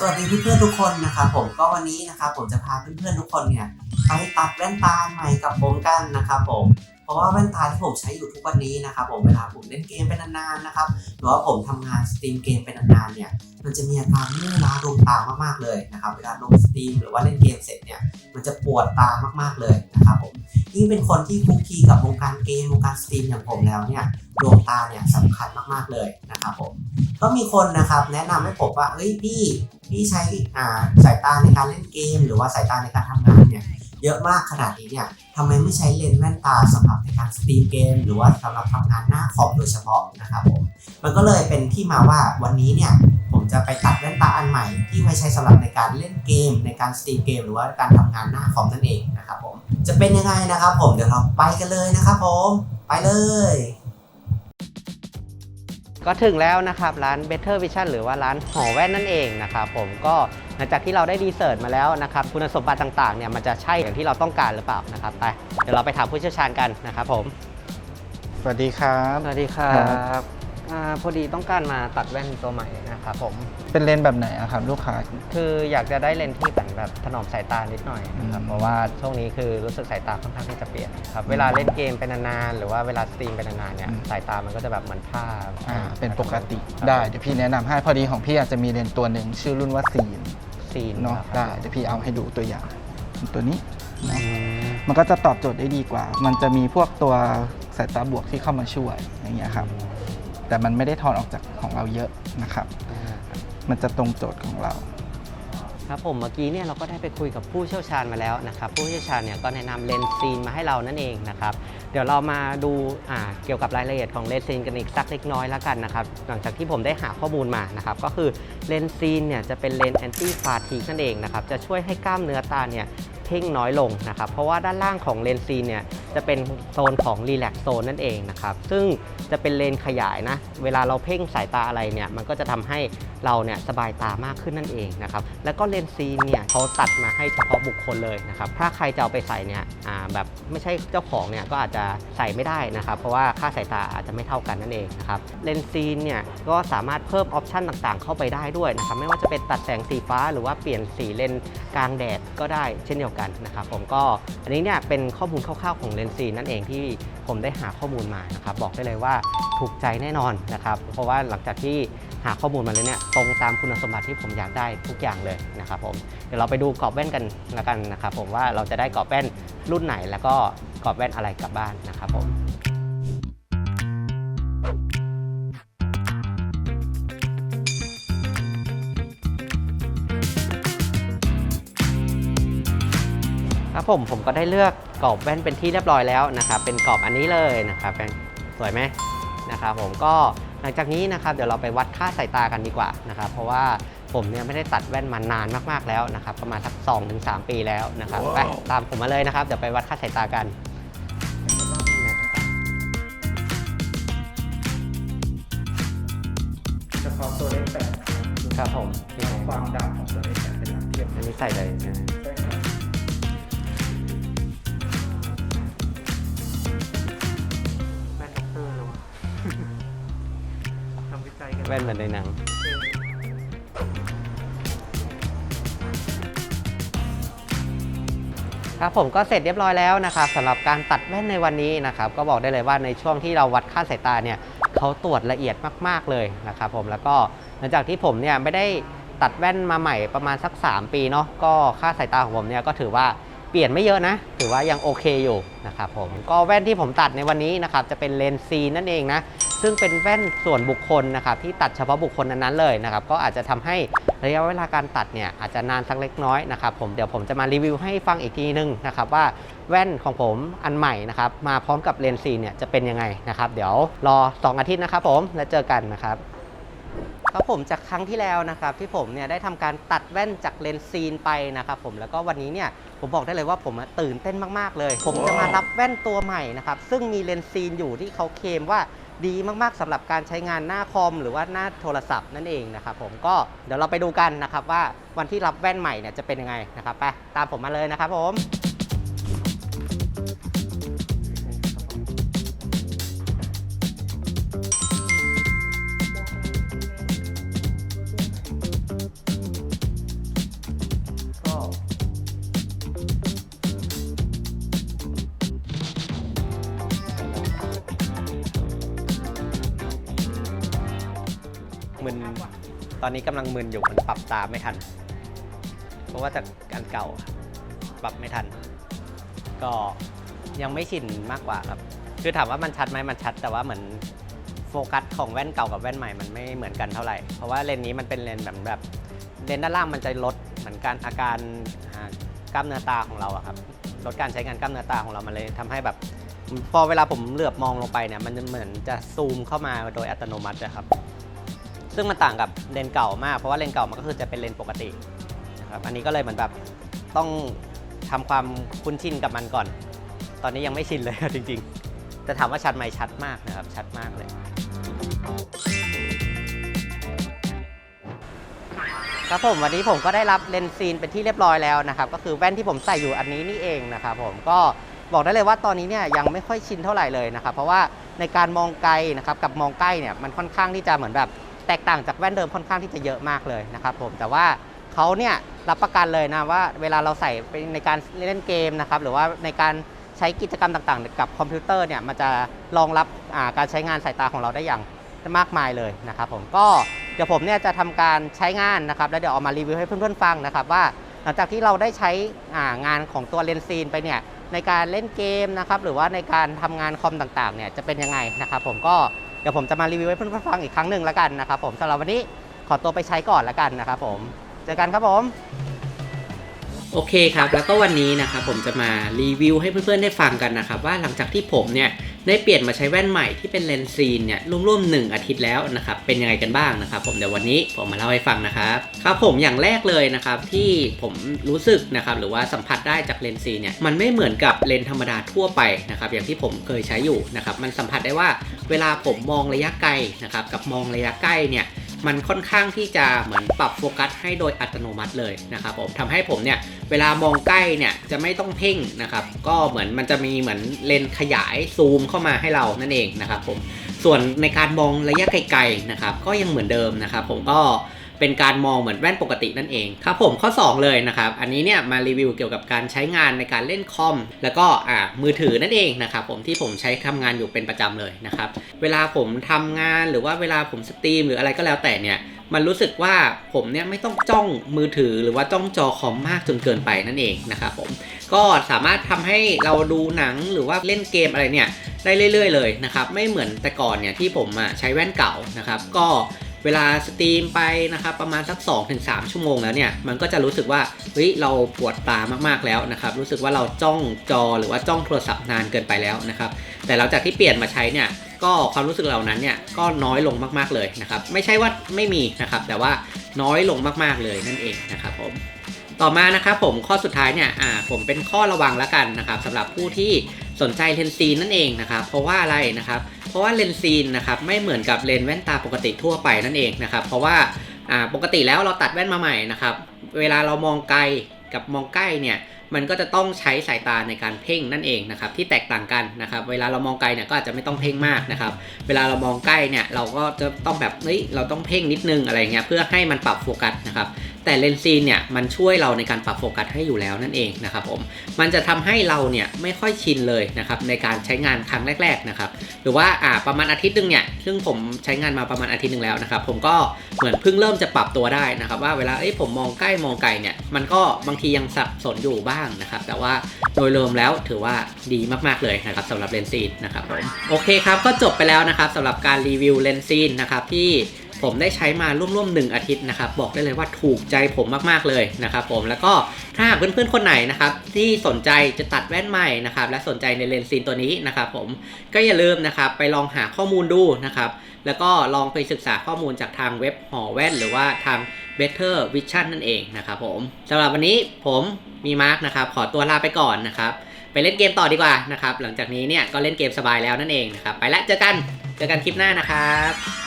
สวัสดีเพื่อนๆทุกคนนะครับผมก็วันนี้นะครับผมจะพาเพื่อนๆทุกคนเนี่ยไปตัดแว่นตาใหม่กับผมกันนะครับผมเพราะว่าแว่นตาที่ผมใช้อยู่ทุกวันนี้นะครับผมเวลาผมเล่นเกมเป็นานๆนะครับหรือว่าผมทำงานสตรีมเกมเป็นนานๆเนี่ยมันจะมีอาการเมื่อยล้าดวงตามากๆเลยนะครับเวลาลงสตรีมหรือว่าเล่นเกมเสร็จเนี่ยมันจะปวดตามากๆเลยนะครับผม ยิ่งเป็นคนที่คุกคีกับวงการเกมวงการสตรีมอย่างผมแล้วเนี่ยดวงตาเนี่ยสำคัญมากๆเลยนะครับผมก็มีคนนะครับแนะนำให้ผมว่าเอ้ยพี่พี่ใช้อ่าสายตาในการเล่นเกม หรือว่าสายตาในการทำงานเนี่ยเยอะมากขนาดนี้เนี่ยทำไมไม่ใช้เลนส์แว่นตาสำหรับในการสตรีมเกม หรือว่าสำหรับทำงานหน้าคอมโดยเฉพาะนะครับผมมันก็เลยเป็นที่มาว่าวันนี้เนี่ยผมจะไปตัดแว่นตาอันใหม่ที่ไว้ใช้สำหรับในการเล่นเกม ในการสตรีมเกม หรือว่าการทำงานหน้าคอมนั่นเองนะครับผม จะเป็นยังไงนะครับ ผมเดี๋ยวเราไปกันเลยนะครับผมไปเลย ก็ถึงแล้วนะครับ ร้าน Better Vision หรือว่าร้านหอแว่นนั่นเองนะครับผมก็หลังจากที่เราได้รีเสิร์ชมาแล้วนะครับคุณสมบัติต่างๆเนี่ยมันจะใช่อย่างที่เราต้องการหรือเปล่านะครับไปเดี๋ยวเราไปถามผู้เชี่ยวชาญกันนะครับผม สวัสดีครับ สวัสดีครัครับ อ่าพอดีต้องการมาตัดแว่นตัวใหม่นะครับผม เป็นเลนส์แบบไหนอะครับ ลูกค้า คืออยากจะได้เลนส์ที่เหมือนแบบถนอมสายตานิดหน่อยนะครับ อืม เพราะว่าช่วงนี้คือรู้สึกสายตาค่อนข้างที่จะเปลี่ยนครับ เวลาเล่นเกมเป็นนานๆ หรือว่าเวลาสตรีมเป็นนานๆ เนี่ย สายตามันก็จะแบบเหมือนผ้าอ่าเป็นปกติครับได้เดี๋ยวพี่แนะนำให้พอดีของพี่อาจจะมีเลนส์ตัวหนึ่งชื่อรุ่นว่าซีนซีนเนาะครับได้เดี๋ยวพี่เอาให้ดูตัวอย่าง ตัวนี้อืเนาะมมันก็จะตอบโจทย์ได้ดีกว่า มันจะมีพวกตัวสายตาบวกที่เข้ามาช่วยอย่างเงี้ยครับ แต่มันไม่ได้ถอนออกจากของเราเยอะนะครับ มันจะตรงโจทย์ของเรา ครับผมเมื่อกี้เนี่ยเราก็ได้ไปคุยกับผู้เชี่ยวชาญมาแล้วนะครับผู้เชี่ยวชาญเนี่ยก็แนะนำเลนส์ซีนมาให้เรานั่นเองนะครับเดี๋ยวเรามาดูอ่าเกี่ยวกับรายละเอียดของเลนส์ซีนกันอีกสักเล็กน้อยแล้วกันนะครับหลังจากที่ผมได้หาข้อมูลมานะครับก็คือเลนส์ซีนเนี่ยจะเป็นเลนส์แอนตี้ฟาทีนั่นเองนะครับจะช่วยให้กล้ามเนื้อตาเนี่ย เพ่งน้อยลงนะครับ เพราะว่าด้านล่างของเลนส์ซีเนี่ยจะเป็นโซนของรีแลกโซนนั่นเองนะครับ ซึ่งจะเป็นเลนขยายนะ เวลาเราเพ่งสายตาอะไรเนี่ยมันก็จะทำให้เราเนี่ยสบายตามากขึ้นนั่นเองนะครับ แล้วก็เลนส์ซีเนี่ยเขาตัดมาให้เฉพาะบุคคลเลยนะครับ ถ้าใครจะเอาไปใส่เนี่ยอ่าแบบไม่ใช่เจ้าของเนี่ยก็อาจจะใส่ไม่ได้นะครับ เพราะว่าค่าสายตาอาจจะไม่เท่ากันนั่นเองนะครับเลนส์ซีเนี่ยก็สามารถเพิ่มออปชันต่างๆ เข้าไปได้ด้วยนะครับไม่ว่าจะเป็นตัดแสงสีฟ้า หรือว่าเปลี่ยนสีเลนกลางแดดก็ได้เช่นเดียวกันนะครับผมก็อันนี้เนี่ยเป็นข้อมูลคร่าวๆของเลนส์ซีนนั่นเองที่ผมได้หาข้อมูลมานะครับบอกได้เลยว่าถูกใจแน่นอนนะครับเพราะว่าหลังจากที่หาข้อมูลมาแล้วเนี่ยตรงตามคุณสมบัติที่ผมอยากได้ทุกอย่างเลยนะครับผมเดี๋ยวเราไปดูกรอบแว่นกันละกันนะครับผมว่าเราจะได้กรอบแว่นรุ่นไหนแล้วก็กรอบแว่นอะไรกลับบ้านนะครับผม ครับผมผมก็ได้เลือกกรอบแว่นเป็นที่เรียบร้อยแล้วนะครับเป็นกรอบอันนี้เลยนะครับเป็นสวยไหมนะครับผมก็หลังจากนี้นะครับเดี๋ยวเราไปวัดค่าสายตากันดีกว่านะครับเพราะว่าผมเนี่ยไม่ได้ตัดแว่นมานานมากๆแล้วนะครับประมาณสัก2-3 ปีแล้วนะครับไปตามผมมาเลยนะครับเดี๋ยวไปวัดค่าสายตากันนะครับเฉพาะตัวเลขแปดครับผมความดำของตัวเลขแปดเป็นหลักเทียบอันนี้ใส่เลยนะ แว่นเหมือนในหนัง ครับผมก็เสร็จเรียบร้อยแล้วนะครับสำหรับการตัดแว่นในวันนี้นะครับก็บอกได้เลยว่าในช่วงที่เราวัดค่าสายตาเนี่ยเขาตรวจละเอียดมากๆเลยนะครับผมแล้วก็หลังจากที่ผมเนี่ยไม่ได้ตัดแว่นมาใหม่ประมาณสัก 3 ปีเนาะก็ค่าสายตาของผมเนี่ยก็ถือว่าเปลี่ยนไม่เยอะนะ ถือว่ายังโอเคอยู่นะครับผมก็แว่นที่ผมตัดในวันนี้นะครับจะเป็นเลนส์ซีนั่นเองนะ ซึ่งเป็นแว่นส่วนบุคคลนะครับที่ตัดเฉพาะบุคคลนั้นๆเลยนะครับก็อาจจะทำให้ระยะเวลาการตัดเนี่ยอาจจะนานสักเล็กน้อยนะครับผมเดี๋ยวผมจะมารีวิวให้ฟังอีกทีนึงนะครับว่าแว่นของผมอันใหม่นะครับมาพร้อมกับเลนส์ซีเนี่ยจะเป็นยังไงนะครับเดี๋ยวรอ 2 อาทิตย์นะครับผมแล้วเจอกันนะครับครับผมจากครั้งที่แล้วนะครับที่ผมเนี่ยได้ทำการตัดแว่นจากเลนส์ซีนไปนะครับผมแล้วก็วันนี้เนี่ยผมบอกได้เลยว่าผมตื่นเต้นมากๆเลย ผมจะมารับแว่นตัวใหม่นะครับซึ่งมีเลนส์ซีนอยู่ที่เขาเคลมว่า ดีมากๆสำหรับการใช้งานหน้าคอมหรือว่าหน้าโทรศัพท์นั่นเองนะครับผมก็เดี๋ยวเราไปดูกันนะครับว่าวันที่รับแว่นใหม่เนี่ยจะเป็นยังไงนะครับไปตามผมมาเลยนะครับผม มันตอนนี้กำลังมึนอยู่มันปรับตามไม่ทัน เพราะว่าจากอันเก่าปรับไม่ทัน ก็ยังไม่ชินมากกว่าครับคือถามว่ามันชัดไหมมันชัด แต่ว่าเหมือนโฟกัสของแว่นเก่ากับแว่นใหม่มันไม่เหมือนกันเท่าไหร่ เพราะว่าเลนส์นี้มันเป็นเลนส์แบบแบบเลนส์ด้านล่างมันจะลดเหมือนการอาการกล้ามเนื้อตาของเราอะครับลดการใช้งานกล้ามเนื้อตาของเรามันเลยทำให้แบบ พอเวลาผมเหลือบมองลงไปเนี่ยมันเหมือนจะซูมเข้ามาโดยอัตโนมัตินะครับ ซึ่งมันต่างกับเลนเก่ามาก เพราะว่าเลนเก่ามันก็คือจะเป็นเลนปกตินะครับอันนี้ก็เลยเหมือนแบบต้องทำความคุ้นชินกับมันก่อน ตอนนี้ยังไม่ชินเลยจริงๆ แต่ถามว่าชัดไหมชัดมากนะครับ ชัดมากเลยครับผมวันนี้ผมก็ได้รับเลนส์ซีนเป็นที่เรียบร้อยแล้วนะครับ ก็คือแว่นที่ผมใส่อยู่อันนี้นี่เองนะครับผมก็บอกได้เลยว่าตอนนี้เนี่ยยังไม่ค่อยชินเท่าไหร่เลยนะครับ เพราะว่าในการมองไกลนะครับกับมองใกล้เนี่ยมันค่อนข้างที่จะเหมือนแบบ แตกต่างจากแว่นเดิมค่อนข้างที่จะเยอะมากเลยนะครับผมแต่ว่าเขาเนี่ยรับประกันเลยนะว่าเวลาเราใส่ไปในการเล่นเกมนะครับหรือว่าในการใช้กิจกรรมต่างๆ กับคอมพิวเตอร์เนี่ยมันจะรองรับการใช้งานสายตาของเราได้อย่างมากมายเลยนะครับผมก็เดี๋ยวผมเนี่ยจะทำการใช้งานนะครับแล้วเดี๋ยวเอามารีวิวให้เพื่อนๆฟังนะครับว่าหลังจากที่เราได้ใช้งานของตัวเลนซีนไปเนี่ยในการเล่นเกมนะครับหรือว่าในการทำงานคอมต่างๆเนี่ยจะเป็นยังไงนะครับผมก็ เดี๋ยวผมจะมารีวิวให้เพื่อนๆฟังอีกครั้งหนึ่งแล้วกันนะครับผมสำหรับวันนี้ขอตัวไปใช้ก่อนแล้วกันนะครับผม เจอกันครับผม โอเคครับ แล้วก็วันนี้นะครับผมจะมารีวิวให้เพื่อนๆได้ฟังกันนะครับว่าหลังจากที่ผมเนี่ยได้เปลี่ยนมาใช้แว่นใหม่ที่เป็นเลนส์ซีนเนี่ยร่วมๆหนึ่งอาทิตย์แล้วนะครับเป็นยังไงกันบ้างนะครับ ผมเดี๋ยววันนี้ผมมาเล่าให้ฟังนะครับครับผมอย่างแรกเลยนะครับที่ผมรู้สึกนะครับหรือว่าสัมผัสได้จากเลนส์ซีนเนี่ยมันไม่เหมือนกับเลนส์ธรรมดาทั่วไปนะครับอย่างที่ผมเคยใช้อยู่นะครับมันสัมผัสได้ว่าเวลาผมมองระยะไกลนะครับกับมองระยะใกล้เนี่ย มันค่อนข้างที่จะเหมือนปรับโฟกัสให้โดยอัตโนมัติเลยนะครับผมทำให้ผมเนี่ยเวลามองใกล้เนี่ยจะไม่ต้องเพ่งนะครับก็เหมือนมันจะมีเหมือนเลนขยายซูมเข้ามาให้เรานั่นเองนะครับผมส่วนในการมองระยะไกลๆนะครับก็ยังเหมือนเดิมนะครับผมก็ เป็นการมองเหมือนแว่นปกตินั่นเองครับผมข้อ 2 เลยนะครับอันนี้เนี่ยมารีวิวเกี่ยวกับการใช้งานในการเล่นคอม แล้วก็อ่ามือถือนั่นเองนะครับผมที่ผมใช้ทำงานอยู่เป็นประจำเลยนะครับเวลาผมทำงานหรือว่าเวลาผมสตรีมหรืออะไรก็แล้วแต่เนี่ยมันรู้สึกว่าผมเนี่ยไม่ต้องจ้องมือถือหรือว่าจ้องจอคอมมากจนเกินไปนั่นเองนะครับผมก็สามารถทำให้เราดูหนังหรือว่าเล่นเกมอะไรเนี่ยได้เรื่อย ๆ เลยนะครับไม่เหมือนแต่ก่อนเนี่ยที่ผมอะใช้แว่นเก่านะครับก็ เวลาสตรีมไปนะครับประมาณสัก 2-3 ชั่วโมงแล้วเนี่ยมันก็จะรู้สึกว่าเฮ้ยเราปวดตามากๆแล้วนะครับรู้สึกว่าเราจ้องจอหรือว่าจ้องโทรศัพท์นานเกินไปแล้วนะครับแต่หลังจากที่เปลี่ยนมาใช้เนี่ยก็ความรู้สึกเหล่านั้นเนี่ยก็น้อยลงมากๆเลยนะครับไม่ใช่ว่าไม่มีนะครับแต่ว่าน้อยลงมากๆเลยนั่นเองนะครับผมต่อมานะครับผมข้อสุดท้ายเนี่ยอ่าผมเป็นข้อระวังแล้วกันนะครับสำหรับผู้ที่สนใจเลนซีนนั่นเองนะครับเพราะว่าอะไรนะครับ เพราะว่าเลนส์ซีนนะครับไม่เหมือนกับเลนส์แว่นตาปกติทั่วไปนั่นเองนะครับ เพราะว่าอ่าปกติแล้วเราตัดแว่นมาใหม่นะครับ เวลาเรามองไกลกับมองใกล้เนี่ยมันก็จะต้องใช้สายตาในการเพ่งนั่นเองนะครับที่แตกต่างกันนะครับ เวลาเรามองไกลเนี่ยก็อาจจะไม่ต้องเพ่งมากนะครับ เวลาเรามองใกล้เนี่ยเราก็จะต้องแบบเฮ้ยเราต้องเพ่งนิดนึงอะไรเงี้ยเพื่อให้มันปรับโฟกัสนะครับ แต่เลนส์ซีนเนี่ยมันช่วยเราในการปรับโฟกัสให้อยู่แล้วนั่นเองนะครับผมมันจะทำให้เราเนี่ยไม่ค่อยชินเลยนะครับในการใช้งานครั้งแรกๆนะครับหรือว่าอ่าประมาณอาทิตย์หนึงเนี่ยซึ่งผมใช้งานมาประมาณอาทิตย์หนึ่งแล้วนะครับผมก็เหมือนเพิ่งเริ่มจะปรับตัวได้นะครับว่าเวลาเอ้ยผมมองใกล้มองไกลเนี่ยมันก็บางทียังสับสนอยู่บ้างนะครับแต่ว่าโดยรวมแล้วถือว่าดีมากๆเลยนะครับสำหรับเลนส์ซีนนะครับผมโอเคครับก็จบไปแล้วนะครับสำหรับการรีวิวเลนส์ซีนนะครับที่ ผมได้ใช้มาร่วมๆหนึ่งอาทิตย์นะครับบอกได้เลยว่าถูกใจผมมากๆเลยนะครับผมแล้วก็ถ้าหากเพื่อนๆคนไหนนะครับที่สนใจจะตัดแว่นใหม่นะครับและสนใจในเลนส์ซีนตัวนี้นะครับผมก็อย่าลืมนะครับไปลองหาข้อมูลดูนะครับแล้วก็ลองไปศึกษาข้อมูลจากทางเว็บหอแว่น หรือว่าทาง Better Vision นั่นเองนะครับผมสำหรับวันนี้ผมมีมาร์กนะครับขอตัวลาไปก่อนนะครับไปเล่นเกมต่อดีกว่านะครับหลังจากนี้เนี่ยก็เล่นเกมสบายแล้วนั่นเองนะครับไปแล้วเจอกันเจอกันคลิปหน้านะครับ